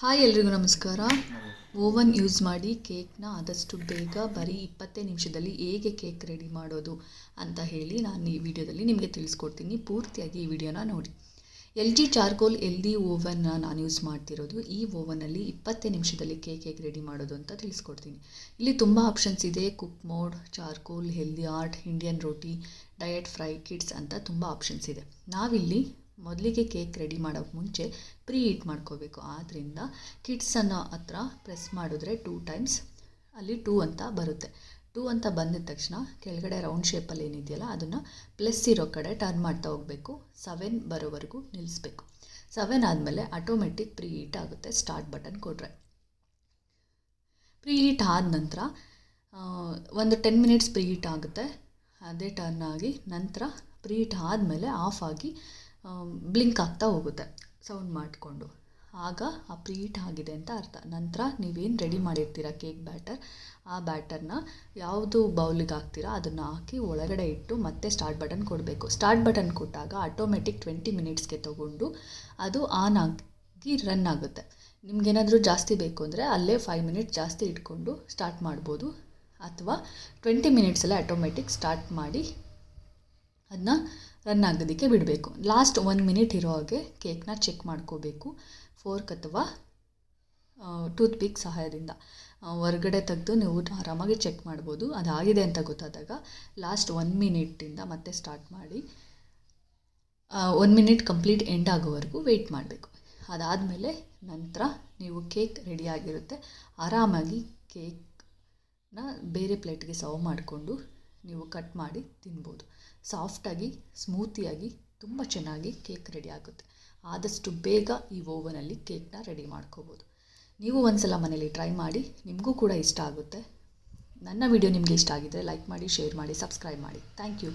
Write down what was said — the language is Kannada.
ಹಾಯ್ ಎಲ್ರಿಗೂ ನಮಸ್ಕಾರ. ಓವನ್ ಯೂಸ್ ಮಾಡಿ ಕೇಕ್ನ ಆದಷ್ಟು ಬೇಗ ಬರೀ ಇಪ್ಪತ್ತೇ ನಿಮಿಷದಲ್ಲಿ ಹೇಗೆ ಕೇಕ್ ರೆಡಿ ಮಾಡೋದು ಅಂತ ಹೇಳಿ ನಾನು ಈ ವಿಡಿಯೋದಲ್ಲಿ ನಿಮಗೆ ತಿಳಿಸ್ಕೊಡ್ತೀನಿ. ಪೂರ್ತಿಯಾಗಿ ಈ ವಿಡಿಯೋನ ನೋಡಿ. L G charcoal, L D ಓವನ್ನ ನಾನು ಯೂಸ್ ಮಾಡ್ತಿರೋದು ಈ ಓವನಲ್ಲಿ ಇಪ್ಪತ್ತೇ ನಿಮಿಷದಲ್ಲಿ ಕೇಕ್ ಹೇಗೆ ರೆಡಿ ಮಾಡೋದು ಅಂತ ತಿಳಿಸ್ಕೊಡ್ತೀನಿ. ಇಲ್ಲಿ ತುಂಬ ಆಪ್ಷನ್ಸ್ ಇದೆ. Cook mode, charcoal, healthy art, Indian roti, diet, fry kids ಅಂತ ತುಂಬ ಆಪ್ಷನ್ಸ್ ಇದೆ. ನಾವಿಲ್ಲಿ ಮೊದಲಿಗೆ ಕೇಕ್ ರೆಡಿ ಮಾಡೋಕ್ಕೆ ಮುಂಚೆ ಪ್ರೀ ಹೀಟ್ ಮಾಡ್ಕೋಬೇಕು ಆದ್ದರಿಂದ ಕಿಡ್ಸನ್ನು ಹತ್ರ ಪ್ರೆಸ್ ಮಾಡಿದ್ರೆ ಟೂ ಟೈಮ್ಸ್ ಅಲ್ಲಿ ಟೂ ಅಂತ ಬರುತ್ತೆ. ಟೂ ಅಂತ ಬಂದಿದ ತಕ್ಷಣ ಕೆಳಗಡೆ ರೌಂಡ್ ಶೇಪಲ್ಲಿ ಏನಿದೆಯಲ್ಲ ಅದನ್ನು ಪ್ಲಸ್ ಇರೋ ಕಡೆ ಟರ್ನ್ ಮಾಡ್ತಾ ಹೋಗಬೇಕು. ಸೆವೆನ್ ಬರೋವರೆಗೂ ನಿಲ್ಲಿಸ್ಬೇಕು ಸೆವೆನ್ ಆದಮೇಲೆ ಆಟೋಮೆಟಿಕ್ ಪ್ರೀ ಹೀಟ್ ಆಗುತ್ತೆ ಸ್ಟಾರ್ಟ್ ಬಟನ್ ಕೊಟ್ಟರೆ ಪ್ರೀ ಹೀಟ್ ಆದ ನಂತರ ಒಂದು ಟೆನ್ ಮಿನಿಟ್ಸ್ ಪ್ರೀ ಹೀಟ್ ಆಗುತ್ತೆ. ಅದೇ ಟರ್ನ್ ಆಗಿ ನಂತರ ಪ್ರೀ ಹೀಟ್ ಆದಮೇಲೆ ಆಫ್ ಆಗಿ ಬ್ಲಿಂಕ್ ಆಗ್ತಾ ಹೋಗುತ್ತೆ ಸೌಂಡ್ ಮಾಡಿಕೊಂಡು. ಆಗ ಆ ಪ್ರೀಟ್ ಆಗಿದೆ ಅಂತ ಅರ್ಥ. ನಂತರ ನೀವೇನು ರೆಡಿ ಮಾಡಿರ್ತೀರ ಕೇಕ್ ಬ್ಯಾಟರ್? ಆ ಬ್ಯಾಟರ್ನ ಯಾವುದು ಬೌಲಿಗೆ ಹಾಕ್ತೀರಾ ಅದನ್ನು ಹಾಕಿ ಒಳಗಡೆ ಇಟ್ಟು ಮತ್ತೆ ಸ್ಟಾರ್ಟ್ ಬಟನ್ ಕೊಡಬೇಕು. ಸ್ಟಾರ್ಟ್ ಬಟನ್ ಕೊಟ್ಟಾಗ ಆಟೋಮೆಟಿಕ್ ಟ್ವೆಂಟಿ ಮಿನಿಟ್ಸ್ಗೆ ತೊಗೊಂಡು ಅದು ಆನ್ ಆಗಿ ರನ್ ಆಗುತ್ತೆ. ನಿಮ್ಗೇನಾದರೂ ಜಾಸ್ತಿ ಬೇಕು ಅಂದರೆ ಅಲ್ಲೇ ಫೈವ್ ಮಿನಿಟ್ ಜಾಸ್ತಿ ಇಟ್ಕೊಂಡು ಸ್ಟಾರ್ಟ್ ಮಾಡ್ಬೋದು. ಅಥವಾ ಟ್ವೆಂಟಿ ಮಿನಿಟ್ಸಲ್ಲೇ ಆಟೋಮೆಟಿಕ್ ಸ್ಟಾರ್ಟ್ ಮಾಡಿ ಅದನ್ನ ರನ್ ಆಗೋದಕ್ಕೆ ಬಿಡಬೇಕು. ಲಾಸ್ಟ್ ಒನ್ ಮಿನಿಟ್ ಇರೋ ಹಾಗೆ ಕೇಕ್ನ ಚೆಕ್ ಮಾಡ್ಕೋಬೇಕು. ಫೋರ್ಕ್ ಅಥವಾ ಟೂತ್ ಪಿಕ್ ಸಹಾಯದಿಂದ. ಹೊರಗಡೆ ತೆಗೆದು ನೀವು ಆರಾಮಾಗಿ ಚೆಕ್ ಮಾಡ್ಬೋದು. ಅದಾಗಿದೆ ಅಂತ ಗೊತ್ತಾದಾಗ ಲಾಸ್ಟ್ ಒನ್ ಮಿನಿಟ್ಟಿಂದ ಮತ್ತೆ ಸ್ಟಾರ್ಟ್ ಮಾಡಿ ಒನ್ ಮಿನಿಟ್ ಕಂಪ್ಲೀಟ್ ಎಂಡ್ ಆಗೋವರೆಗೂ ವೆಯ್ಟ್ ಮಾಡಬೇಕು. ಅದಾದಮೇಲೆ ನಂತರ ನೀವು ಕೇಕ್ ರೆಡಿಯಾಗಿರುತ್ತೆ ಆರಾಮಾಗಿ ಕೇಕ್ನ ಬೇರೆ ಪ್ಲೇಟ್ಗೆ ಸರ್ವ್ ಮಾಡಿಕೊಂಡು ನೀವು ಕಟ್ ಮಾಡಿ ತಿನ್ಬೋದು. ಸಾಫ್ಟಾಗಿ, ಸ್ಮೂತಿಯಾಗಿ, ತುಂಬ ಚೆನ್ನಾಗಿ ಕೇಕ್ ರೆಡಿ ಆಗುತ್ತೆ. ಆದಷ್ಟು ಬೇಗ ಈ ಓವನಲ್ಲಿ ಕೇಕ್ನ ರೆಡಿ ಮಾಡ್ಕೋಬೋದು. ನೀವು ಒಂದ್ಸಲ ಮನೇಲಿ ಟ್ರೈ ಮಾಡಿ, ನಿಮಗೂ ಕೂಡ ಇಷ್ಟ ಆಗುತ್ತೆ. ನನ್ನ ವಿಡಿಯೋ ನಿಮಗೆ ಇಷ್ಟ ಆಗಿದ್ದರೆ ಲೈಕ್ ಮಾಡಿ, ಶೇರ್ ಮಾಡಿ, ಸಬ್ಸ್ಕ್ರೈಬ್ ಮಾಡಿ. Thank you.